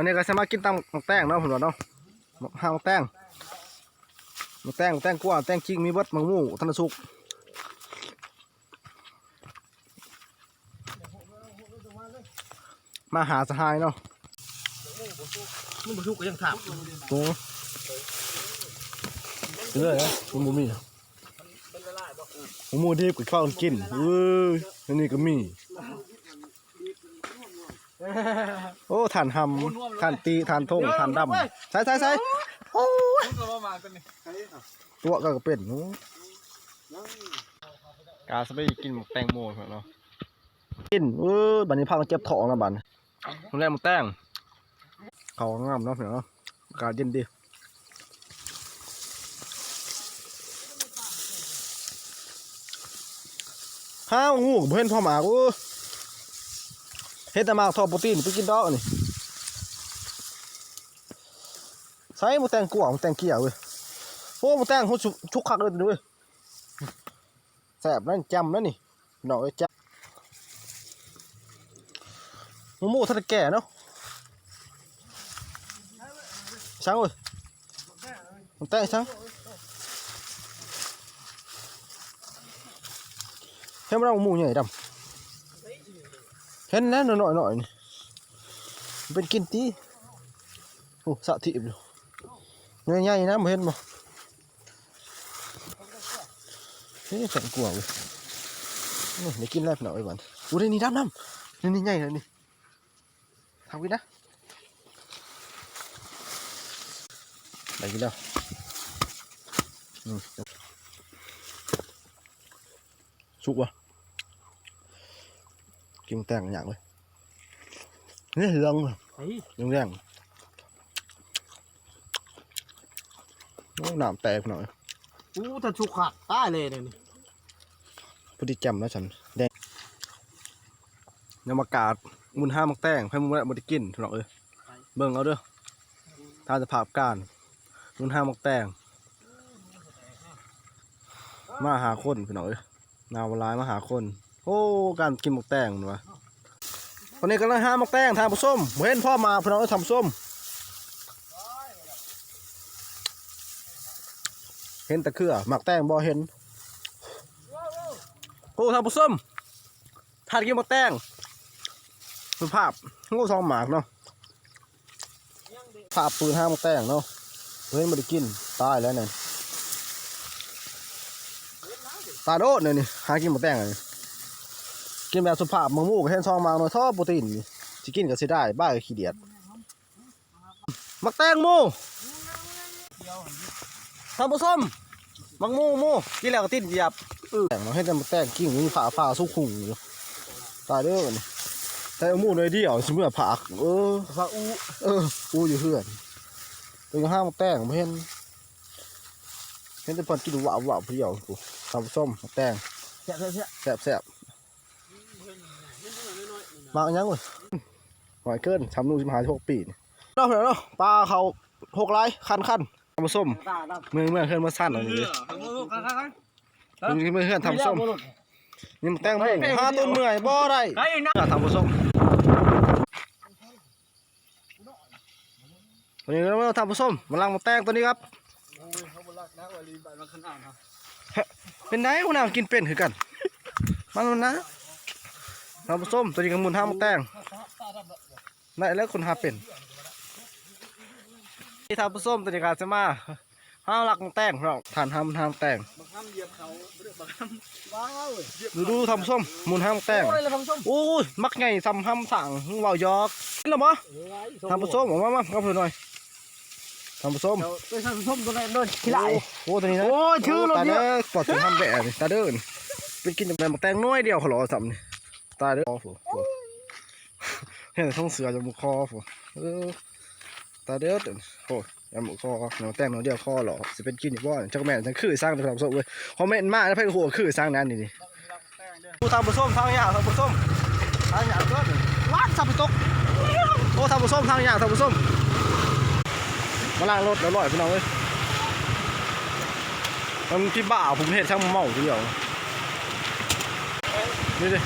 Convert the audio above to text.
วันนี้ก็จะมากินตำหมกแตงเนาะผมว่าเนาะหมกห้างหมกแตงหมกแตงหมกแตงกว่าแตงคิงมีเบิดมังมู่ธนสุกมาหาสหายเนาะมันบุชุกก็ยังถามโอ้เรื่อยนะมันบ่มีหมูดิบกับข้าวกินเว้ยอันนี้ก็มี โอ้ทานหำทานตีทานทงทานดำใส่ใส่ใส่โอ้ยก็ประมาณเป็นนี่ตัวก็เป็นหนูกาสไปกินหมกแตงโมเนาะกินเออบัดนี้พามาเจ็บท้องแล้วบัดมันแรกหมกแตงเขางามเนาะเนาะอากาศเย็นดีข้าวงูบ่เห็นพ่อหมากโอ้ เฮ็ดแต่หมากทอโปรตีนไปกินดอกนี่ใส่หมกแตงกวางหมกแตงเกี่ยวเว้ยโอ้หมูแตงเขาชุกชุกคักเลยด้วยแสบนั่นจำนั่นนี่หน่อยจำหมูหมูทัดแก่เนาะช่างเว้ยหมูแตงช่าง เห็นไหมเราหมูใหญ่ดำเห็นนะหน่อยหน่อยหน่อยนี่มันเป็นกินตีโอ้สะทิบอยู่ใหญ่ๆนะบ่เห็นบ่นี่แสนกลัวเว้ยนี่เดี๋ยวกินแล้วหน่อยก่อนดูได้นี่ดำดำนี่นี่ใหญ่เลยนี่ทำกินนะได้กินแล้วอืมสุกวะ กินแต่งอย่างเลยนี่เหลืองไอ้เหลืองแดงโอ้น้ำแตกหน่อยอู้ถ้าชุกขาดตายเลยเนี่ยนี่พอดีจำแล้วฉันแดงยำอากาศมุนห้ามักแต้งให้มุนแวะบไดิกินถูกหรอกเอ้ยเบิ่งเอาเด้อถ้าจะภาพการมุนห้ามักแต้งมาหาคนพี่น้องเอ้ยนาวลายมาหาคน โอ้การกินมักแตงมันวะวันนี้กำลังห้ามักแตงทานผส้มเห็นพ่อมาพี่น้องทำส้ม เห็นต่เครือหมักแตงบ่เห็นโอ้ทำผส้มทานกินมักแตงเป็นภาพงูซองหมากเนาะภาพปืนห้ามักแต้งเนาะเฮ้ยไม่ได้กินตายแล้วเนี่ยตายโดดเนี่ยนี่หากินมักแต้งเลย กินแบบสุภาพมังมูกเห็นซองมาหน่อยท่อโปรตีนนี่สิกินก็สิได้บ้าก็ขี้เดียดมักแตงมูทำผส้มมังมูมูกินแล้วก็ติดหยียบแต่งมาให้แต่มาแตงกิ่งมีฝาฝาสุขุงอยู่ตายเด้อนี่แต่มูหน่อยเดียวสิเมื่อผักเออฟาอูเอออูอยู่เพื่อนเป็นห้ามมาแตงไม่เห็นเห็นแต่เพิ่นกินหวานหวานเพียวกูทำส้มมาแตงเสียเสียเสียแซ่บแซ่บ มาอันยังเว้ยหอยเกินทำนูสิมาหาหกปีนี่เนาะเพื่อนเนาะปลาเขาหกไร่คันคันทำส้มตาดเมื่อเมื่อเพื่อนมาสั้นอะไรำนี่เลยเออกันกันกันเมื่อเพื่อนทำส้มนี่มาแต่งโมงห้าต้นเมื่อยบ่ได้ไอ้นะอยากทำผสมวันนี้เราทำผสมมาลังมาแตงตัวนี้ครับเขาบอกนะว่าลีบัตรมันขนาดครับเป็นไงคุณนางกินเป็นคือกันมันมันนะ ทำผสมตัวนี้กับมุนห้ามาแตงได้แล้วคนหาเป็นที่ทำผสมตัวนี้กาจะมาห้าหลักมาแตงเราทานห้ามห้ามแตงบางคำเหยียบเขาเรื่องบางคำว้าวดูดูทำผสมมุนห้ามแตงโอ้ยเราทำส้มโอ้ยมักไงทำห้ามสั่งเบายอกกินหรอมะทำผสมออกมามาเอาเพื่อนหน่อยทำผสมไปทำส้มตัวไหนโดนขี้ไหลโอ้ตัวนี้นะโอ้ยชื่อรถตาเยเด้อะอปลอดถึงทำแบบนี่ตาเด้อนี่เป็นกินแต่หมกแตงน้อยเดียวเขาหล่อสัมนี่ ตาเด้อโอ้โหโอ้เห็นท้องเสือจมูกคอโอ้เออตาเด้อโอ้ยำหมูคอหนูแตงน้อยเดียวคอหล่อสิเป็นกินอีกบ่จักแม่นจังคือสร้างแต่ทำส้มเว้ยคอมเมนต์มากแล้วเพื่อนหัวคือสร้างนั้นนี่นี่กูทำผสมทางยาวทำผสมทางยาวเด้อว้านสับไปตกโอ้ทำผสมทางยาวทำผสมมาล้างรถแล้วลอยพี่น้องเว้ยมันพี่บ้าผมเห็นช่างเมาทีเดียวนี่ดิ